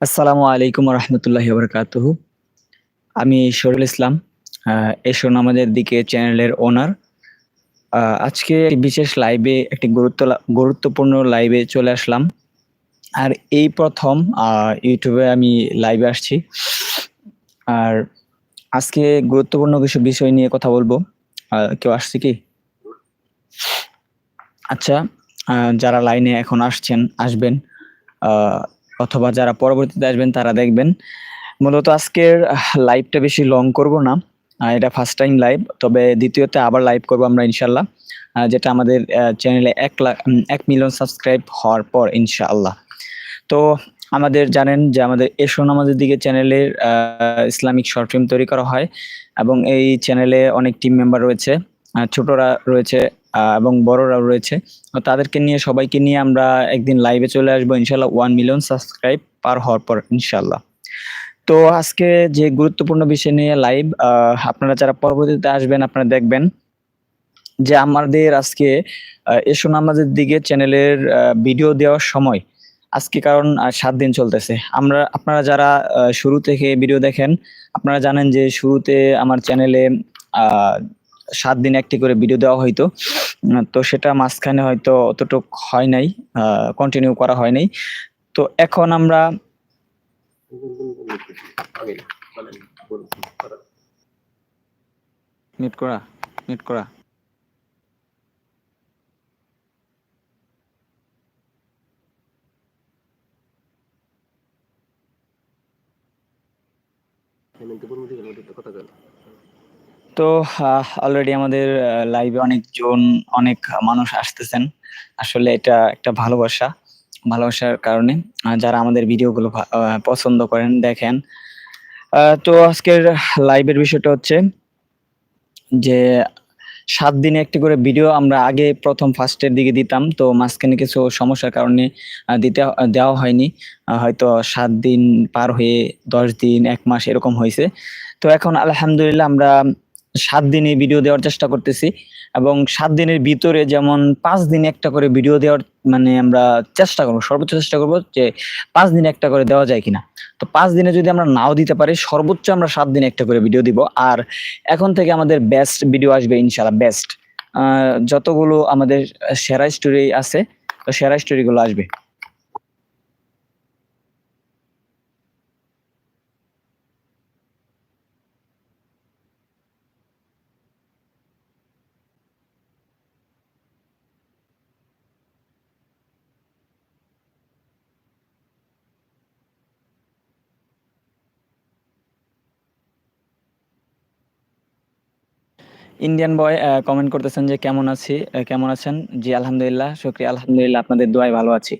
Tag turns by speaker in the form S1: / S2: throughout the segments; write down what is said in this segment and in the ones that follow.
S1: আসসালামু আলাইকুম রহমতুল্লাহ বরকাতুহ আমি শরীল ইসলাম আহ, এসো আমাদের দিকে চ্যানেলের ওনার। আজকে বিশেষ লাইভে একটি গুরুত্ব গুরুত্বপূর্ণ লাইভে চলে আসলাম। আর এই প্রথম ইউটিউবে আমি লাইভে আসছি। আর আজকে গুরুত্বপূর্ণ কিছু বিষয় নিয়ে কথা বলব। কেউ আসছে কি? আচ্ছা যারা লাইনে এখন আসছেন, আসবেন অথবা যারা পরবর্তীতে আসবেন, তারা দেখবেন। মূলত আজকের লাইভটা বেশি লং করব না। এটা ফার্স্ট টাইম লাইভ তবে দ্বিতীয়তে আবার লাইভ করব আমরা ইনশাল্লাহ যেটা আমাদের চ্যানেলে এক লাখ এক মিলিয়ন সাবস্ক্রাইব হওয়ার পর, ইনশাআল্লাহ। তো আমাদের জানেন যে আমাদের এসো নামাজের দিকে চ্যানেলের ইসলামিক শর্ট ফিল্ম তৈরি করা হয় এবং এই চ্যানেলে অনেক টিম মেম্বার রয়েছে। ছোটরা রয়েছে এবং বড়রাও রয়েছে। তাদেরকে নিয়ে, সবাইকে নিয়ে আমরা একদিন লাইভে চলে আসব ইনশাল্লাহ ওয়ান মিলিয়ন সাবস্ক্রাইব পার হওয়ার পর ইনশাল্লাহ তো আজকে যে গুরুত্বপূর্ণ বিষয় নিয়ে লাইভ আপনারা যারা পরবর্তীতে আসবেন, আপনারা দেখবেন যে আমাদের আজকে এসো নামাজের দিকে চ্যানেলের ভিডিও দেওয়ার সময়। আজকে কারণ সাত দিন চলতেছে। আমরা, আপনারা যারা শুরু থেকে ভিডিও দেখেন, আপনারা জানেন যে শুরুতে আমার চ্যানেলে সাত দিন একটি করে ভিডিও দেওয়া হইতো। তো সেটা মাঝখানে হয়তো অতটুক হয় নাই কন্টিনিউ করা হয় নাই। তো এখন আমরা মিট করা মিট করা। তো অলরেডি আমাদের লাইভে অনেকজন, অনেক মানুষ আসতেছেন। আসলে এটা একটা ভালোবাসা, ভালোবাসার কারণে যারা আমাদের ভিডিওগুলো পছন্দ করেন, দেখেন। তো আজকের লাইভের বিষয়টা হচ্ছে যে, সাত দিনে একটি করে ভিডিও আমরা আগে প্রথম ফার্স্টের দিকে দিতাম, তো মাঝখানে কিছু সমস্যার কারণে দিতে, দেওয়া হয়নি। হয়তো সাত দিন পার হয়ে দশ দিন, এক মাস এরকম হয়েছে। তো এখন আলহামদুলিল্লাহ আমরা সাত দিনে ভিডিও দেওয়ার চেষ্টা করতেছি এবং সাত দিনের ভিতরে যেমন পাঁচ দিনে একটা করে ভিডিও দেওয়ার মানে আমরা চেষ্টা করব, সর্বোচ্চ চেষ্টা করব যে পাঁচ দিনে একটা করে দেওয়া যায় কিনা। তো পাঁচ দিনে যদি আমরা নাও দিতে পারি, সর্বোচ্চ আমরা সাত দিনে একটা করে ভিডিও দিব। আর এখন থেকে আমাদের বেস্ট ভিডিও আসবে ইনশাল্লাহ বেস্ট যতগুলো আমাদের সেরা স্টোরি আছে, তো সেরা স্টোরিগুলো আসবে। ইন্ডিয়ান বয় কমেন্ট করতেছেন যে কেমন আছি কেমন আছেন? জি, আলহামদুলিল্লাহ, শুক্রিয়া। আলহামদুলিল্লাহ, আপনাদের দোয়ায় ভালো আছি।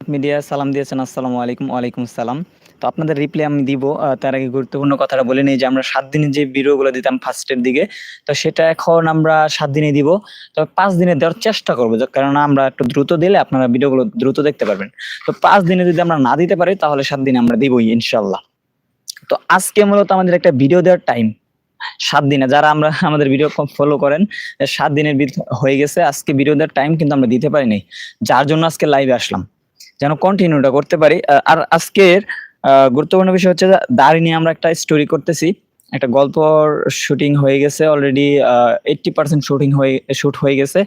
S1: মিডিয়া সালাম দিয়েছেন, আসসালামু আলাইকুম, ওয়ালাইকুম সালাম তো আপনাদের রিপ্লাই আমি দিব তার আগে গুরুত্বপূর্ণ কথাটা বলে নিই যে আমরা সাত দিনের যে ভিডিওগুলো দিতাম ফার্স্টের দিকে, তো সেটা এখন আমরা সাত দিনে দিব। তো পাঁচ দিনে দেওয়ার চেষ্টা করব কারণ আমরা একটু দ্রুত দিলে আপনারা ভিডিওগুলো দ্রুত দেখতে পারবেন। তো পাঁচ দিনে যদি আমরা না দিতে পারি, তাহলে সাত দিনে আমরা দিবই ইনশাল্লাহ তো আজকে মূলত আমাদের একটা ভিডিও দেওয়ার টাইম সাত দিনে, যারা আমরা, আমাদের ভিডিও ফলো করেন, সাত দিনের হয়ে গেছে, আজকে ভিডিও দেওয়ার টাইম কিন্তু আমরা দিতে পারি নাই যার জন্য আজকে লাইভে আসলাম। যেন কন্টিনিউটা করতে পারি। আর আজকের গুরুত্বপূর্ণ বিষয় হচ্ছে দাড়ি নিয়ে আমরা একটা স্টোরি করতেছি। একটা গল্প শুটিং হয়ে গেছে অলরেডি এইটটি পার্সেন্ট শুটিং হয়ে শুট হয়ে গেছে।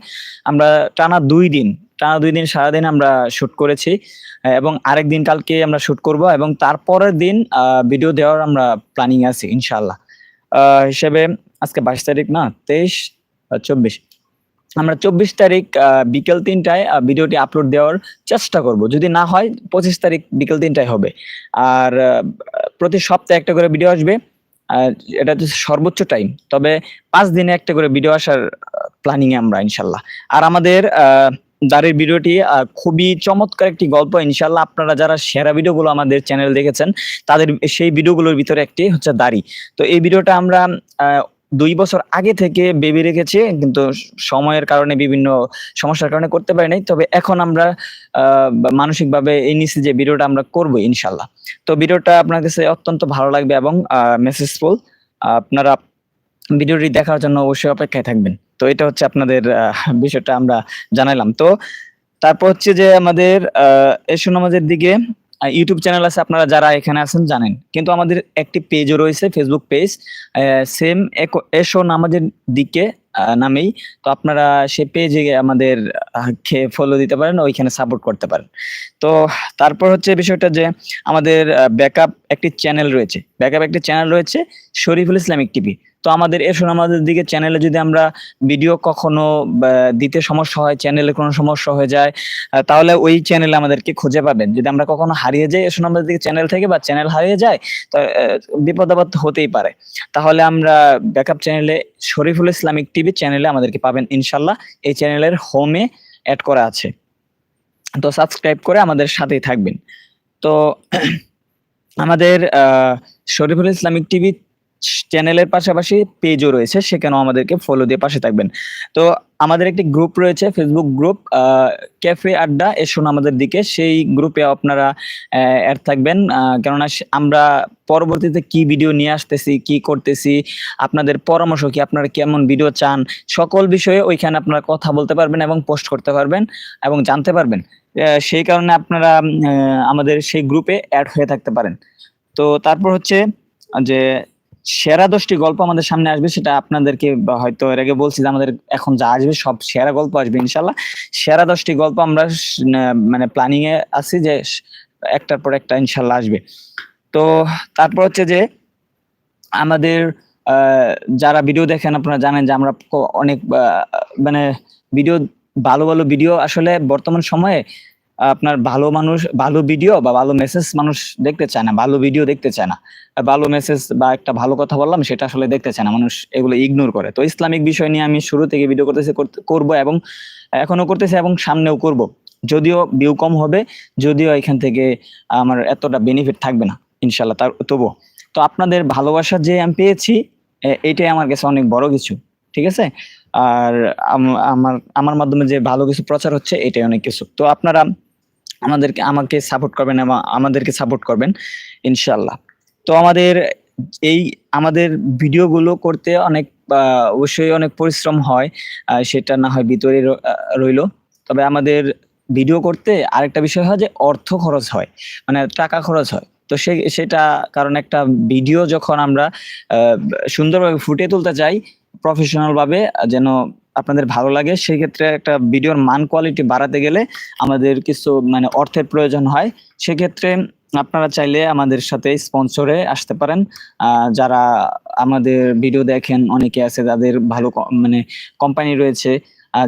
S1: আমরা টানা দুই দিন টানা দুই দিন সারাদিন আমরা শুট করেছি এবং আরেক দিন কালকে আমরা শুট করব এবং তারপরের দিন ভিডিও দেওয়ার আমরা প্ল্যানিং আছি ইনশাল্লাহ হিসেবে আজকে বাইশ তারিখ না তেইশ চব্বিশ। আমরা চব্বিশ তারিখ বিকেল তিনটায় ভিডিওটি আপলোড দেওয়ার চেষ্টা করব। যদি না হয় পঁচিশ তারিখ বিকেল তিনটায় হবে। আর প্রতি সপ্তাহে একটা করে ভিডিও আসবে এটা হচ্ছে সর্বোচ্চ টাইম তবে পাঁচ দিনে একটা করে ভিডিও আসার প্ল্যানিং এ আমরা ইনশাল্লাহ আর আমাদের আহ, দাঁড়ের ভিডিওটি আহ, খুবই চমৎকার একটি গল্প। ইনশাল্লাহ আপনারা যারা সেরা ভিডিওগুলো আমাদের চ্যানেল দেখেছেন তাদের সেই ভিডিওগুলোর ভিতরে একটি হচ্ছে দাড়ি। তো এই ভিডিওটা আমরা দুই বছর আগে থেকে বেবি রেখেছি কিন্তু সময়ের কারণে বিভিন্ন সমস্যার কারণে করতে পারি নাই। তবে এখন আমরা মানসিকভাবে এই নিচে যে ভিডিওটা আমরা করব ইনশাল্লাহ তো ভিডিওটা আপনার কাছে অত্যন্ত ভালো লাগবে এবং মেসেজফুল আপনারা ভিডিওটি দেখার জন্য অবশ্যই অপেক্ষায় থাকবেন। তো এটা হচ্ছে আপনাদের বিষয়টা আমরা জানাইলাম। তো তারপর হচ্ছে যে আমাদের এশো নামাজের দিকে ইউটিউব চ্যানেল আছে, আপনারা যারা এখানে আছেন জানেন। কিন্তু আমাদের একটি পেজও রয়েছে ফেসবুক পেজ সেম এশো নামাজের দিকে নামেই। তো আপনারা সে পেজে আমাদের খেয়ে ফলো দিতে পারেন, ওইখানে সাপোর্ট করতে পারেন। তো তারপর হচ্ছে বিষয়টা যে আমাদের ব্যাকআপ একটি চ্যানেল রয়েছে। ব্যাকআপ একটি চ্যানেল রয়েছে, শরীফুল ইসলামিক টিভি তো আমাদের এসো আমাদের দিকে চ্যানেলে যদি আমরা ভিডিও কখনো দিতে সমস্যা হয় চ্যানেলে কোনো সমস্যা হয়ে যায় তাহলে ওই চ্যানেলে আমাদেরকে খুঁজে পাবেন। যদি আমরা কখনো হারিয়ে যাই, এসো আমাদের দিকে চ্যানেল থেকে, বা চ্যানেল হারিয়ে যায়, তো বিপদ আপদ হতেই পারে। তাহলে আমরা ব্যাকআপ চ্যানেলে শরীফুল ইসলামিক টিভি চ্যানেলে আমাদেরকে পাবেন, ইনশাল্লাহ। এই চ্যানেলের হোমে অ্যাড করা আছে। তো সাবস্ক্রাইব করে আমাদের সাথেই থাকবেন। তো, আমাদের শরীফুল ইসলামিক টিভি চ্যানেলের পাশাপাশি পেজও রয়েছে, সেখানেও আমাদেরকে ফলো দিয়ে পাশে থাকবেন। তো আমাদের একটি গ্রুপ রয়েছে ফেসবুক গ্রুপ ক্যাফে আড্ডা এসুন আমাদের দিকে, সেই গ্রুপে আপনারা অ্যাড থাকবেন। কেননা আমরা পরবর্তীতে কি ভিডিও নিয়ে আসতেছি, কি করতেছি, আপনাদের পরামর্শ কি, আপনারা কেমন ভিডিও চান, সকল বিষয়ে ওইখানে আপনারা কথা বলতে পারবেন এবং পোস্ট করতে পারবেন এবং জানতে পারবেন। সেই কারণে আপনারা আমাদের সেই গ্রুপে অ্যাড হয়ে থাকতে পারেন। তো তারপর হচ্ছে, যে সেরা দশটি গল্প আমাদের সামনে আসবে সেটা আপনাদেরকে হয়তো এর আগে বলছি যে আমাদের এখন যা আসবে সব সেরা গল্প আসবে ইনশাল্লাহ সেরা দশটি গল্প আমরা মানে প্ল্যানিং এ আছি যে একটার পর একটা ইনশাল্লাহ আসবে। তো তারপর হচ্ছে যে আমাদের যারা ভিডিও দেখেন আপনারা জানেন যে আমরা অনেক মানে ভিডিও ভালো ভালো ভিডিও আসলে বর্তমান সময়ে আপনার ভালো মানুষ, ভালো ভিডিও বা ভালো মেসেজ মানুষ দেখতে চায় না, ভালো ভিডিও দেখতে চায় না। ভালো মেসেজ বা একটা ভালো কথা বললাম, সেটা আসলে দেখতে চায় না, মানুষ এগুলো ইগনোর করে। তো ইসলামিক বিষয় নিয়ে আমি শুরু থেকে ভিডিও করতেছি, করতে- করব এবং এখনও করতেছি এবং সামনেও করব। যদিও ভিউ কম হবে, যদিও এখান থেকে আমার এতটা বেনিফিট থাকবে না ইনশাল্লাহ তার, তবুও। তো আপনাদের ভালোবাসা যে আমি পেয়েছি এটাই আমার কাছে অনেক বড় কিছু, ঠিক আছে? আর আমার আমার মাধ্যমে যে ভালো কিছু প্রচার হচ্ছে, এটাই অনেক কিছু। তো আপনারা আমাদেরকে, আমাকে সাপোর্ট করবেন এবং আমাদেরকে সাপোর্ট করবেন ইনশাল্লাহ তো আমাদের এই, আমাদের ভিডিওগুলো করতে অনেক অবশ্যই অনেক পরিশ্রম হয় সেটা না হয় ভিতরে রইল। তবে আমাদের ভিডিও করতে আরেকটা বিষয় হয় যে অর্থ খরচ হয় মানে টাকা খরচ হয়। তো সে, সেটা কারণ একটা ভিডিও যখন আমরা সুন্দরভাবে ফুটিয়ে তুলতে চাই প্রফেশনালভাবে যেন আপনাদের ভালো লাগে সেই ক্ষেত্রে একটা ভিডিওর মান কোয়ালিটি বাড়াতে গেলে আমাদের কিছু মানে অর্থের প্রয়োজন হয়। সেক্ষেত্রে আপনারা চাইলে আমাদের সাথে স্পন্সরে আসতে পারেন। যারা আমাদের ভিডিও দেখেন, অনেকে আছে যাদের ভালো মানে কোম্পানি রয়েছে।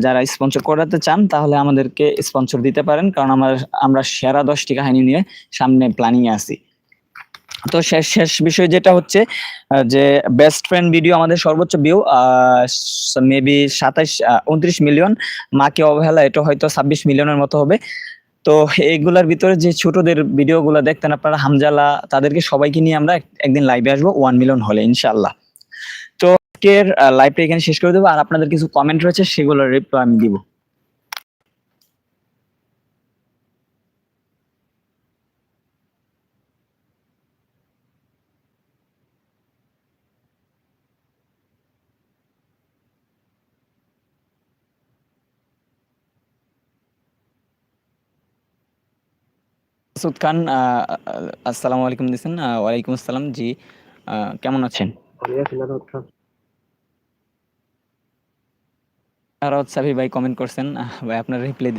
S1: যারা স্পন্সর করাতে চান, তাহলে আমাদেরকে স্পন্সর দিতে পারেন। কারণ আমরা আমরা সেরা দশটি কাহিনী নিয়ে সামনে প্ল্যানিং আছি। তো শেষ শেষ বিষয় যেটা হচ্ছে যে বেস্ট ফ্রেন্ড ভিডিও আমাদের সর্বোচ্চ ভিউ মেবি সাতাইশ উনত্রিশ মিলিয়ন মাকে অবহেলা, এটা হয়তো ছাব্বিশ মিলিয়নের মতো হবে। তো এইগুলার ভিতরে যে ছোটদের ভিডিও গুলা দেখতেন আপনারা, হামজালা, তাদেরকে সবাইকে নিয়ে আমরা একদিন লাইভে আসব ওয়ান মিলিয়ন হলে ইনশাল্লাহ তো আজকের লাইভটা এখানে শেষ করে দেবো, আর আপনাদের কিছু কমেন্ট রয়েছে, সেগুলোর রিপ্লাই আমি দিব। মাসুদ খান আসসালামু আলাইকুম দিছেন আহ, ওয়ালাইকুম আসসালাম জি কেমন আছেন? রাউত সাবি ভাই কমেন্ট করছেন ভাই আপনার রিপ্লাই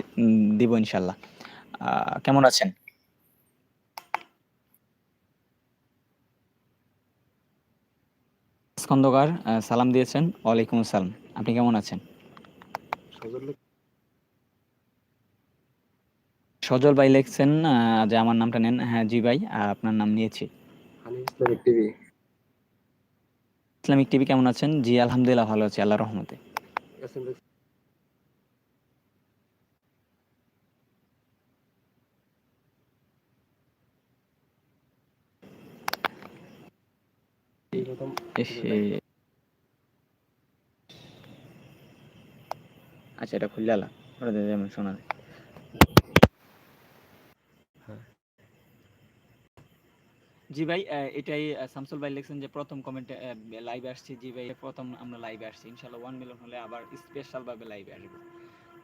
S1: দিব ইনশাল্লাহ। কেমন আছেন? খন্দকার সালাম দিয়েছেন ওয়ালাইকুম আসসালাম আপনি কেমন আছেন? সজল ভাই লিখছেন যে আমার নামটা নেন হ্যাঁ জি ভাই আপনার নাম নিয়েছি। Islamic TV. কেমন আছেন? জি আলহামদুলিল্লাহ ভালো আছি আল্লাহ রহমতে। আচ্ছা এটা খুললে আলা ওটা যেমন শোনা যায় জি ভাই এটাই আহ, শামসুল ভাই লিখছেন যে প্রথম কমেন্টে লাইভে আসছি। জি ভাই প্রথম আমরা লাইভে আসছি। ইনশাল্লাহ ওয়ান মিলিয়ন হলে আবার স্পেশাল ভাবে লাইভে আসব।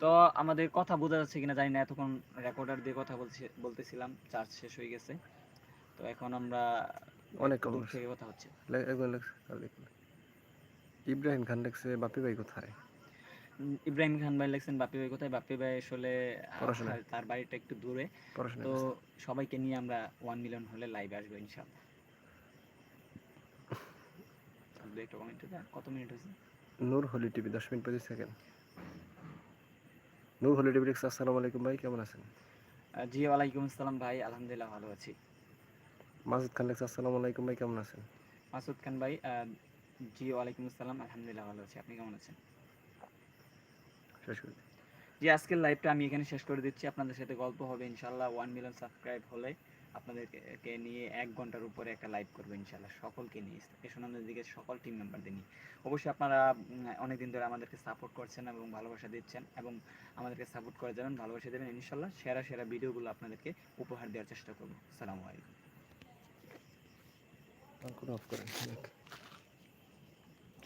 S1: তো আমাদের কথা বোঝা যাচ্ছে কিনা জানি না এতক্ষণ রেকর্ডার দিয়ে কথা বলছি বলতেছিলাম চার্জ শেষ হয়ে গেছে। তো এখন আমরা
S2: অনেক
S1: দূর থেকে কথা হচ্ছে।
S2: ইব্রাহিম খান লেখছে বাপি ভাই কোথায়?
S1: ইব্রাহিম খান ভাই লিখছেন বাপি ভাই কোথায়? বাপি ভাই আসলে তার বাড়িটা একটু দূরে। তো সবাইকে নিয়ে আমরা ওয়ান মিলিয়ন হলে লাইভে আসব একটা কমেন্ট কত মিনিট হয়েছে?
S2: নূর হলি টিভি দশ মিনিট পঁচিশ সেকেন্ড। নূর হলি টিভি আসসালামু আলাইকুম ভাই কেমন আছেন?
S1: জি ওয়ালাইকুম আসসালাম ভাই আলহামদুলিল্লাহ ভালো আছি।
S2: মাসুদ খান লিখছে আসসালামু আলাইকুম ভাই কেমন আছেন?
S1: মাসুদ খান ভাই জি ওয়ালাইকুম আসসালাম আলহামদুলিল্লাহ ভালো আছি। আপনি কেমন আছেন?
S2: শেষ করে
S1: জি আজকের লাইভটা আমি এখানে শেষ করে দিচ্ছি। আপনাদের সাথে গল্প হবে ইনশাল্লাহ ওয়ান মিলিয়ন সাবস্ক্রাইব হলে আপনাদেরকে নিয়ে এক ঘণ্টার উপরে একটা লাইভ করব ইনশাল্লাহ সকলকে নিয়ে। স্টেশনের দিকে সকল টিম মেম্বারদের নিয়ে। অবশ্যই আপনারা অনেক দিন ধরে আমাদেরকে সাপোর্ট করছেন এবং ভালোবাসা দিচ্ছেন এবং আমাদেরকে সাপোর্ট করে যাবেন ভালোবাসা দেবেন। ইনশাল্লাহ সেরা সেরা ভিডিওগুলো আপনাদেরকে উপহার দেওয়ার চেষ্টা করব। সালামু আলাইকুম।
S2: অফ করেন।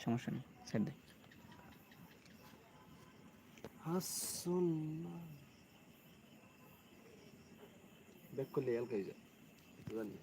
S1: সমস্যা নেই স্যার
S2: ব্যাক করলে এলকাই যায় জানি।